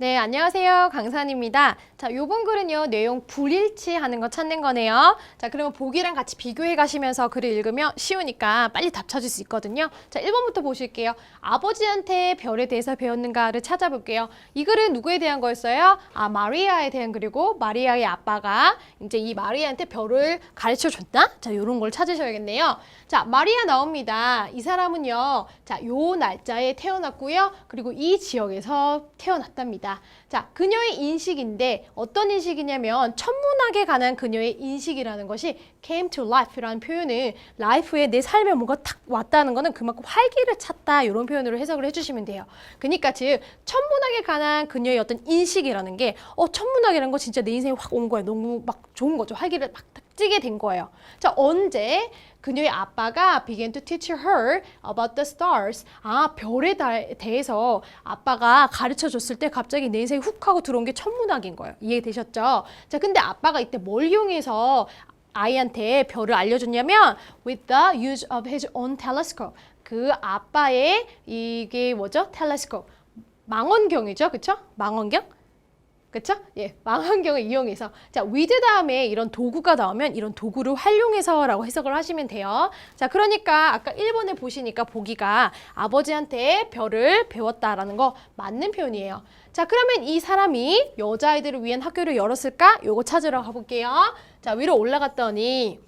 네, 안녕하세요. 강산입니다. 자, 요번 글은요, 내용 불일치하는 거 찾는 거네요. 자, 그러면 보기랑 같이 비교해 가시면서 글을 읽으면 쉬우니까 빨리 답 찾을 수 있거든요. 자, 1번부터 보실게요. 아버지한테 별에 대해서 배웠는가를 찾아볼게요. 이 글은 누구에 대한 거였어요? 아, 마리아에 대한 글이고, 마리아의 아빠가 이제 이 마리아한테 별을 가르쳐 줬다? 자, 요런 걸 찾으셔야겠네요. 자, 마리아 나옵니다. 이 사람은요, 자, 요 날짜에 태어났고요. 그리고 이 지역에서 태어났답니다. 자, 그녀의 인식인데 어떤 인식이냐면 천문학에 관한 그녀의 인식이라는 것이 came to life라는 표현은 life에 내 삶에 뭔가 탁 왔다는 거는 그만큼 활기를 찼다 이런 표현으로 해석을 해주시면 돼요. 그러니까 즉 천문학에 관한 그녀의 어떤 인식이라는 게 어 천문학이라는 거 진짜 내 인생에 확 온 거야. 너무 막 좋은 거죠. 활기를 막 찌게 된 거예요. 자 언제 그녀의 아빠가 began to teach her about the stars. 아, 별에 다- 대해서 아빠가 가르쳐 줬을 때 갑자기 내 인생에 훅 하고 들어온 게 천문학인 거예요. 이해되셨죠? 자, 근데 아빠가 이때 뭘 이용해서 아이한테 별을 알려줬냐면 with the use of his own telescope. 그 아빠의 이게 뭐죠? telescope. 망원경이죠. 그쵸? 망원경? 그쵸? 예, 망원경을 이용해서 자 with 다음에 이런 도구가 나오면 이런 도구를 활용해서라고 해석을 하시면 돼요. 자 그러니까 아까 1번에 보시니까 보기가 아버지한테 별을 배웠다라는 거 맞는 표현이에요. 자 그러면 이 사람이 여자아이들을 위한 학교를 열었을까? 요거 찾으러 가볼게요. 자 위로 올라갔더니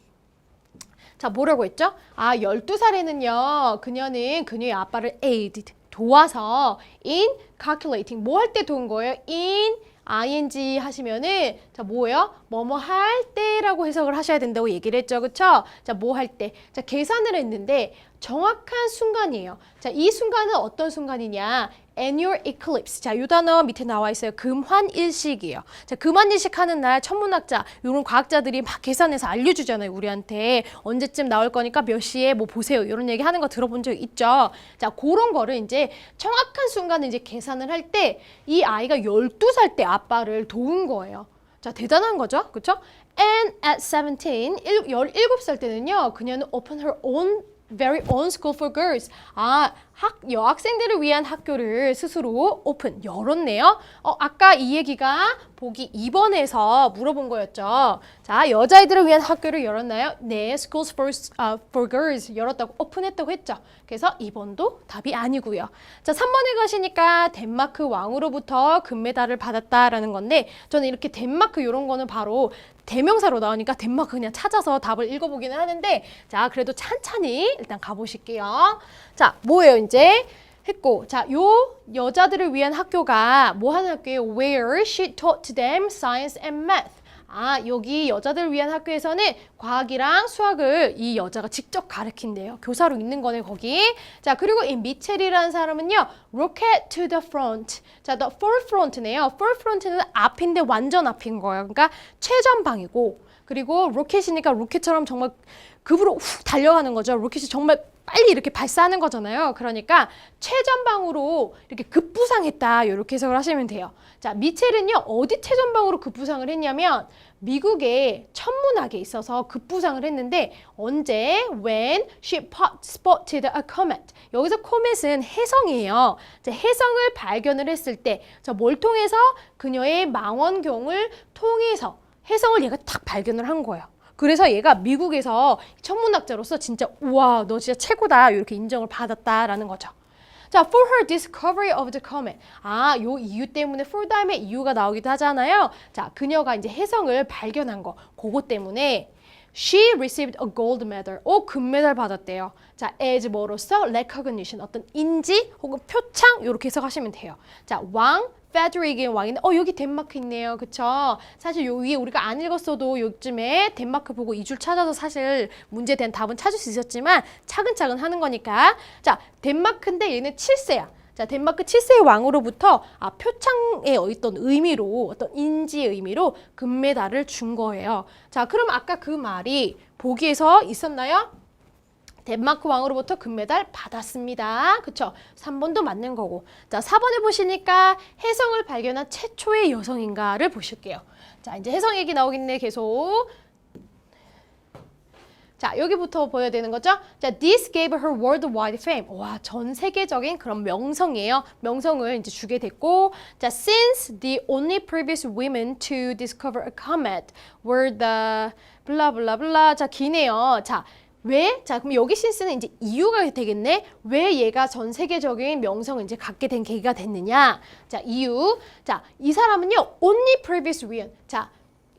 자, 뭐라고 했죠? 아, 12살에는요, 그녀는 그녀의 아빠를 aided, 도와서 in calculating, 뭐 할 때 도운 거예요? in ing 하시면은 자 뭐예요? 뭐뭐 할 때라고 해석을 하셔야 된다고 얘기를 했죠, 그쵸? 자 뭐 할 때? 자 계산을 했는데 정확한 순간이에요. 자 이 순간은 어떤 순간이냐? Annual eclipse. 자, 요 단어 밑에 나와 있어요. 금환일식이에요. 자, 금환일식 하는 날 천문학자, 요런 과학자들이 막 계산해서 알려주잖아요. 우리한테. 언제쯤 나올 거니까 몇 시에 뭐 보세요. 요런 얘기 하는 거 들어본 적 있죠. 자, 그런 거를 이제 정확한 순간에 이제 계산을 할 때 이 아이가 12살 때 아빠를 도운 거예요. 자, 대단한 거죠. 그쵸? And at 17, 17살 때는요, 그녀는 open her own very own school for girls. 아, 학, 여학생들을 위한 학교를 스스로 오픈, 열었네요. 어, 아까 이 얘기가 보기 2번에서 물어본 거였죠. 자, 여자아이들을 위한 학교를 열었나요? 네, schools for, uh, for girls 열었다고, 오픈했다고 했죠. 그래서 2번도 답이 아니고요. 자, 3번에 가시니까 덴마크 왕으로부터 금메달을 받았다라는 건데, 저는 이렇게 덴마크 이런 거는 바로 대명사로 나오니까 덴마크 그냥 찾아서 답을 읽어보기는 하는데 자 그래도 찬찬히 일단 가보실게요. 자 뭐예요 이제 했고 자 요 여자들을 위한 학교가 뭐 하는 학교예요? Where she taught them science and math. 아 여기 여자들을 위한 학교에서는 과학이랑 수학을 이 여자가 직접 가르친대요. 교사로 있는 거네 거기. 자 그리고 이 미첼이라는 사람은요. Rocket to the front. 자 the forefront네요. forefront는 앞인데 완전 앞인 거예요. 그러니까 최전방이고 그리고 로켓이니까 로켓처럼 정말 급으로 훅 달려가는 거죠. 로켓이 정말 빨리 이렇게 발사하는 거잖아요. 그러니까 최전방으로 이렇게 급부상했다. 이렇게 해석을 하시면 돼요. 자, 미첼은요. 어디 최전방으로 급부상을 했냐면 미국의 천문학에 있어서 급부상을 했는데 언제? When she pot- spotted a comet. 여기서 코멧은 해성이에요. 자, 해성을 발견을 했을 때, 자, 뭘 통해서? 그녀의 망원경을 통해서 해성을 얘가 딱 발견을 한 거예요. 그래서 얘가 미국에서 천문학자로서 진짜 우와 너 진짜 최고다 이렇게 인정을 받았다라는 거죠. 자, for her discovery of the comet. 아, 요 이유 때문에 for 다음에 이유가 나오기도 하잖아요. 자, 그녀가 이제 해성을 발견한 거. 그거 때문에 she received a gold medal. 오, 금메달 받았대요. 자, as 뭐로서 recognition. 어떤 인지 혹은 표창 이렇게 해석하시면 돼요. 자, 왕 페드릭의 왕인데 어 여기 덴마크 있네요. 그쵸? 사실 요 위에 우리가 안 읽었어도 요즘에 덴마크 보고 이 줄 찾아서 사실 대한 답은 찾을 수 있었지만 차근차근 하는 거니까 자 덴마크인데 얘는 7세야. 자, 덴마크 7세의 왕으로부터 아, 표창에 있던 의미로 어떤 인지 의미로 금메달을 준 거예요. 자, 그럼 아까 그 말이 보기에서 있었나요? 덴마크 왕으로부터 금메달 받았습니다. 그쵸? 3번도 맞는 거고. 자, 4번에 보시니까 혜성을 발견한 최초의 여성인가를 보실게요. 자, 이제 혜성 얘기 나오겠네, 계속. 자, 여기부터 보여야 되는 거죠? 자, this gave her worldwide fame. 와, 전 세계적인 그런 명성이에요. 명성을 이제 주게 됐고, 자, since the only previous women to discover a comet were the blah blah blah. 자, 기네요. 자, 왜? 자, 그럼 여기 신스는 이제 이유가 되겠네. 왜 얘가 전 세계적인 명성을 이제 갖게 된 계기가 됐느냐? 자, 이유. 자, 이 사람은요, only previous women. 자,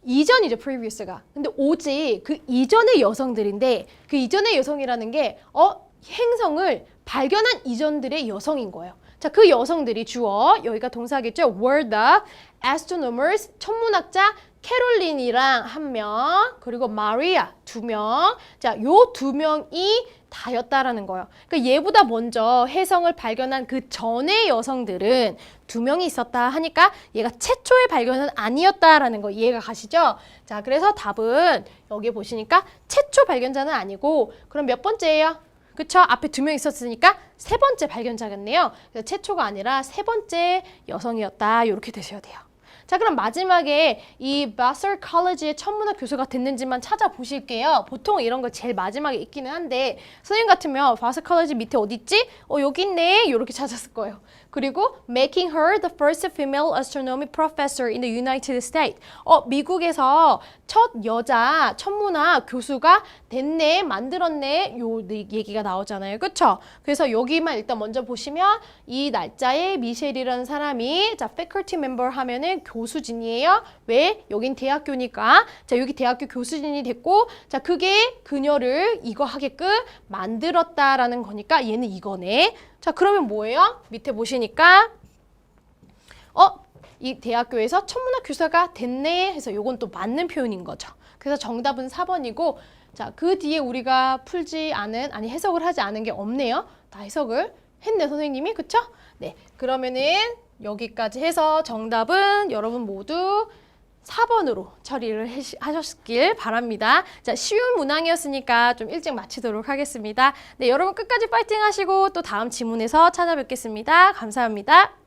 이전이죠, previous가. 근데 오직 그 이전의 여성들인데 그 이전의 여성이라는 게 어, 행성을 발견한 이전들의 여성인 거예요. 자, 그 여성들이 주어 여기가 동사겠죠. were the astronomers 천문학자 캐롤린이랑 한 명, 그리고 마리아 두 명. 자, 요 두 명이 다였다라는 거예요. 그러니까 얘보다 먼저 해성을 발견한 그 전의 여성들은 두 명이 있었다 하니까 얘가 최초의 발견은 아니었다라는 거 이해가 가시죠? 자, 그래서 답은 여기 보시니까 최초 발견자는 아니고 그럼 몇 번째예요? 그쵸? 앞에 두 명 있었으니까 세 번째 발견자겠네요. 그래서 최초가 아니라 세 번째 여성이었다. 이렇게 되셔야 돼요. 자, 그럼 마지막에 이 바설 컬리지의 천문학 교수가 됐는지만 찾아보실게요. 보통 이런 거 제일 마지막에 있기는 한데 선생님 같으면 바설 컬리지 밑에 어디 있지? 어, 여기 있네. 이렇게 찾았을 거예요. 그리고 making her the first female astronomy professor in the United States. 어, 미국에서 첫 여자 천문학 교수가 됐네, 만들었네. 요 얘기가 나오잖아요. 그쵸? 그래서 여기만 일단 먼저 보시면 이 날짜에 미셸이라는 사람이 자, faculty member 하면은 교수진이에요. 왜? 여긴 대학교니까. 자, 여기 대학교 교수진이 됐고 자, 그게 그녀를 이거 하게끔 만들었다라는 거니까 얘는 이거네. 자, 그러면 뭐예요? 밑에 보시니까 어? 이 대학교에서 천문학 교사가 됐네 해서 요건 또 맞는 표현인 거죠. 그래서 정답은 4번이고 자, 그 뒤에 우리가 풀지 않은 아니 해석을 하지 않은 게 없네요. 다 해석을 했네 선생님이. 그쵸? 네. 그러면은 여기까지 해서 정답은 여러분 모두 4번으로 처리를 하셨길 바랍니다. 자, 쉬운 문항이었으니까 좀 일찍 마치도록 하겠습니다. 네, 여러분 끝까지 파이팅 하시고 또 다음 지문에서 찾아뵙겠습니다. 감사합니다.